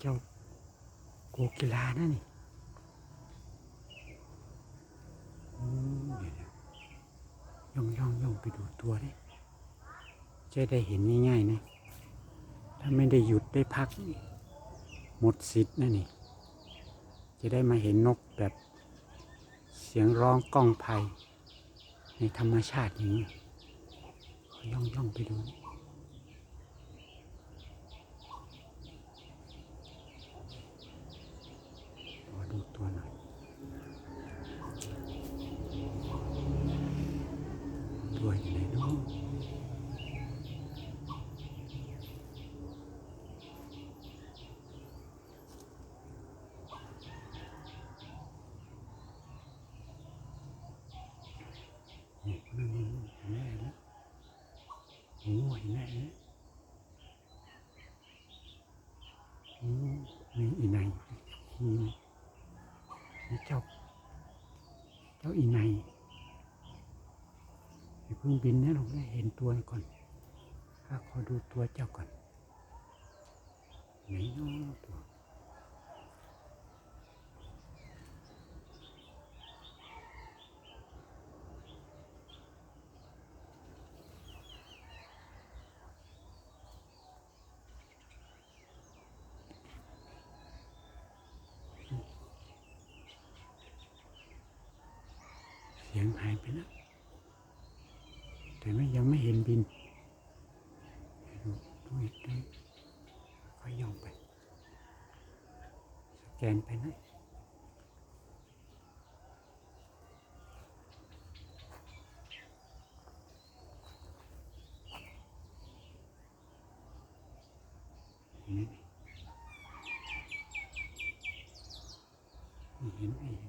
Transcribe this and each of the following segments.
เจ้าโกกีฬานะนี่ย่องย่องย่องไปดูตัวดิจะได้เห็นง่ายๆนะ ถ้าไม่ได้หยุดได้พัก หมดสิทธิ์นะนี่ จะได้มาเห็นนกแบบเสียงร้องก้องไพในธรรมชาติอย่างนี้ย่องย่องไปดูนี่ขอดูตัวหน่อย ตัวอยู่ไหนเน้องนี่นั่นนี่ เห็นแน่แล้วโอ้เนแน่แล้วโอ้มีอีไหนอีไหนนี่เจ้าเจ้าอีไหนอย่าเพิ่งบินนะลูกนะเห็นตัวก่อนข้าขอดูตัวเจ้าก่อนไหนเนาะตัวเสียงหายไปแล้ว แต่ไม่ยังไม่เห็นบินดูดูอีกดูอีกค่อยย่องไป สแกนไปนะเห็นไหมเห็นไม่เห็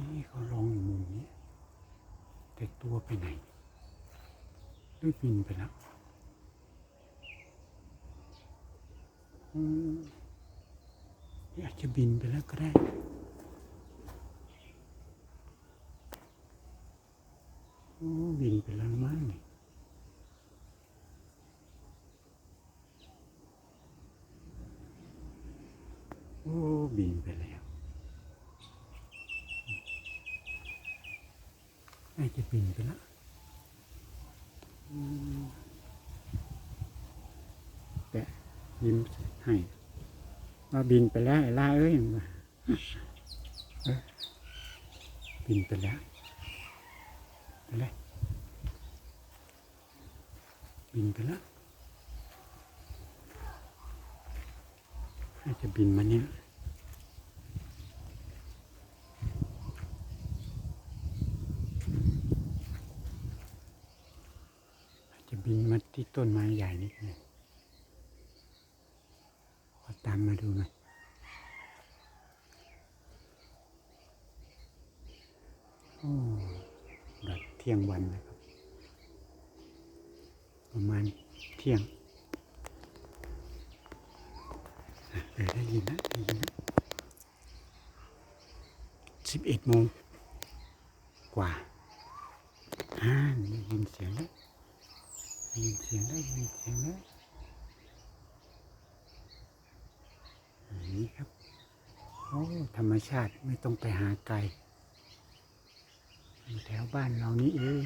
นนี่เขาลองอยู่มุมนี้แต่ตัวไปไหน หรือบินไปแล้วอืมอาจจะบินไปแล้วก็ได้โอ้บินไปแล้วมั้งโอ้บินไปแล้วน่าจะบินไปแล้ว แปะยิ้มให้ว่าบินไปแล้วไอ้ล่าเอ้ยว่เอ้ยบินไปแล้วไปเลยบินไปแล้วน่าจะบินมาเนี่ยอาจจะบินมาที่ ต้นไม้ใหญ่นี่ไงขอตามมาดูหน่อยโอ้ดอกเที่ยงวันนะครับ ประมาณเที่ยงเออได้ยินนะได้ยินนะสิบเอ็ดโมงกว่าอ่าได้ยินเสียงแล้ว ยินเสียงได้ยินเสียงแล้นี้ครับ โอ้ธรรมชาติไม่ต้องไปหาไกลอยู่แถวบ้านเรานี่เอง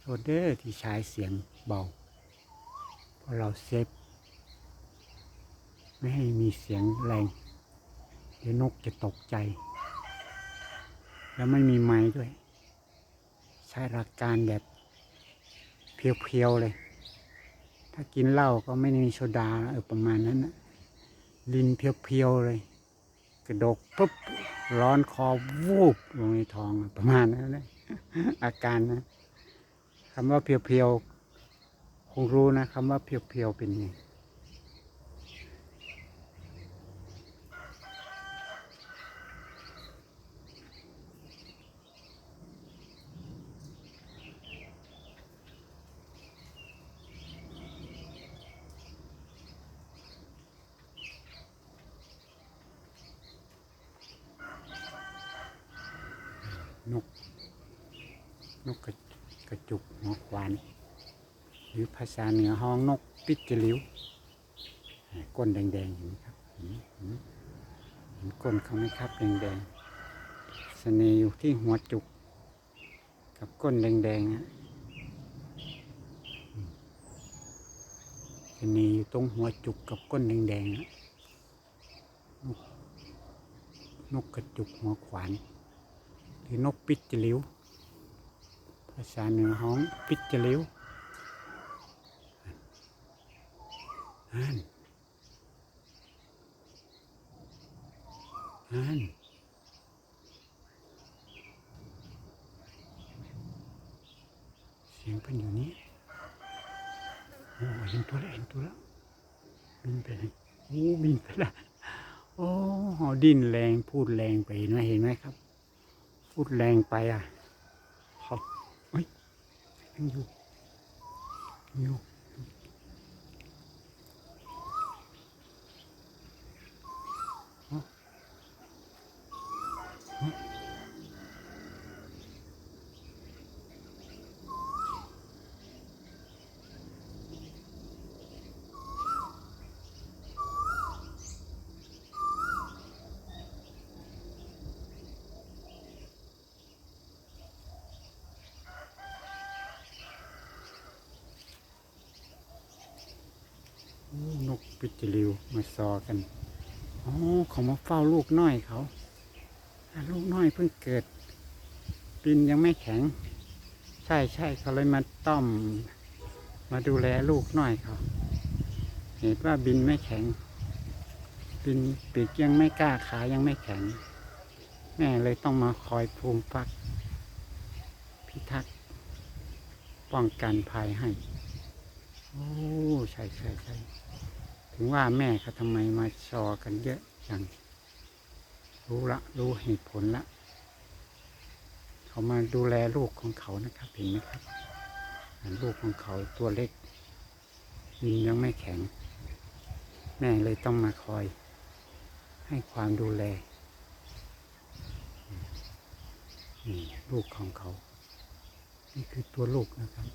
โรเดอร์ที่ใช้เสียงเบา เพราะเราเซฟ ไม่ให้มีเสียงแรง เดี๋ยวนกจะตกใจ แล้วไม่มีไม้ด้วย ใช้หลักการแบบเพียวๆเลย ถ้ากินเหล้าก็ไม่ได้มีโซดาเออประมาณนั้นนะลินเพียวๆเลย กระดกปุ๊บร้อนคอวูบลงในท้องประมาณนั้นนะอาการนะคำว่าเพียวๆคงรู้นะคำว่าเพียวๆเป็นไง นก นกกระกระจุกหัวควาน หรือภาษาเหนือห้องนกปิดจลิวอ่าก้นแดงๆเห็นไหมครับเห็นก้นเขาไหมครับแดงๆเสน่ห์อยู่ที่หัวจุก กับก้นแดงๆนะอืมเสน่ห์อยู่ตรงหัวจุกกับก้นแดงๆนะนกกระจุกหัวขวาน หรือนกปิดจลิว ภาษาเหนือห้องปิดจลิวอ่านอ่านเสียงเป็นอยู่นี้โอ้เห็นตัวแล้วเห็นตัวแล้วบินไปเลยโอ้บินไปแล้วโอ้ดิ้นแรงพูดแรงไปเห็นไหมเห็นไหมครับ พูดแรงไปอะเขาเฮ้ยยังอยู่ยังอยู่ กปิดจลิวมาซอกันอ๋อเขามาเฝ้าลูกน้อยเขาลูกน้อยเพิ่งเกิดปินยังไม่แข็ง ใช่ใช่เขาเลยมาต้อม มาดูแลลูกน้อยเขา เห็นว่าบินไม่แข็ง บินปีกยังไม่กล้าขายังไม่แข็ง แม่เลยต้องมาคอยภูมิฟัก พิทักษ์ป้องกันภัยให้ โอ้ ใช่ใช่ใช่ ถึงว่าแม่เขาทำไมมาชอกันเยอะจัง รู้ละ รู้เหตุผลละ เขามาดูแลลูกของเขานะครับเห็นไหมครับลูกของเขาตัวเล็กยินยังไม่แข็ง แม่เลยต้องมาคอย ให้ความดูแลนี่ลูกของเขา นี่คือตัวลูกนะครับ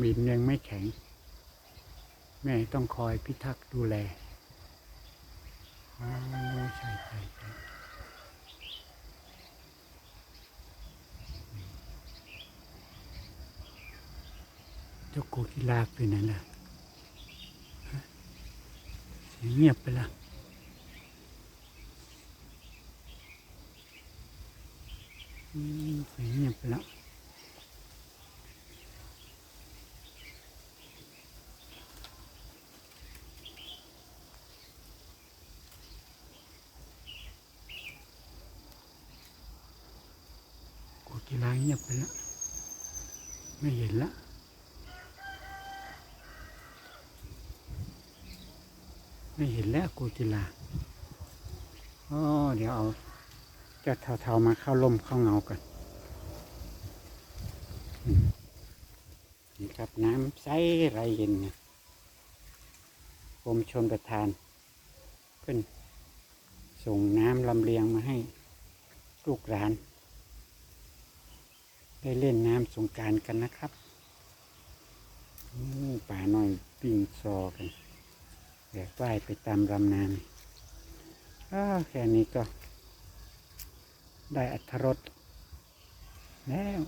มินยังไม่แข็ง แม่ต้องคอยพิทักษ์ดูแลใช่ใช่ใช่เจ้าโกกิลาไปไหนล่ะเสียงเงียบไปละเสียงเงียบไปแล้ว โกกีฬาเงียบไปแล้วไม่เห็นละไม่เห็นแล้วโกกีฬาอ๋อเดี๋ยวเอาจ้าเทาๆมาเข้าร่มเข้าเงากันนี่ครับน้ำใสไรเย็นนี่ยกรมชนประทานเพิ่นส่งน้ำลำเลียงมาให้ลูกหลาน ได้เล่นน้ำสงการกันนะครับป่าหน้อยปิ่งซอกันแบกว่ายไปตามลำน้ำแค่นี้ก็ ได้อัธรสแล้ว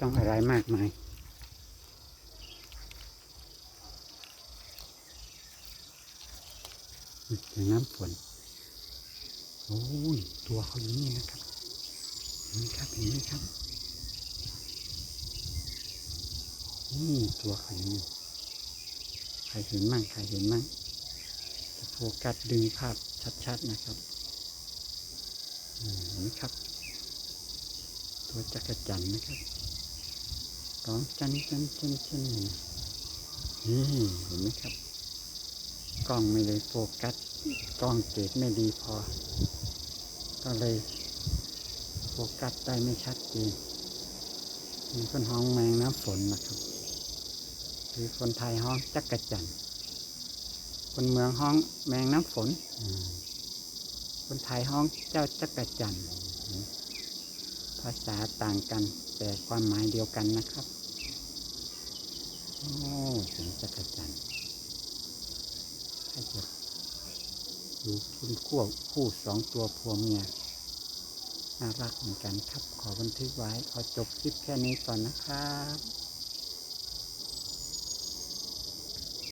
ต้องอะไรมากมายน้ำฝน โอ้ยตัวเขาอยู่นี่นะครับเห็นไหมครับเห็นไหมครับนี่ตัวเขาอยู่นี่ใครเห็นมั่งใครเห็นมั่งจะโฟกัสดึงภาพชัดๆนะครับเห็นไหมครับ ตัวจักรจันนะครับร้องจันจันจันจันนี่เห็นไหมครับ กล้องไม่เลยโฟกัส กล้องเกตไม่ดีพอ ก็เลยโฟกัสได้ไม่ชัดเจนมีคนห้องแมงน้ำฝนนะครับ หรือคนไทยห้องจักกะจันคนเมืองห้องแมงน้ำฝน คนไทยห้องเจ้าจักกะจันภาษาต่างกัน แต่ความหมายเดียวกันนะครับ โอ้เสียงจักรจันทร์ถ้าจะดู คุณคู่คู่สองตัวผัวเมียน่ารักเหมือนกันครับ ขอบันทึกไว้ ขอจบคลิปแค่นี้ก่อนนะครับ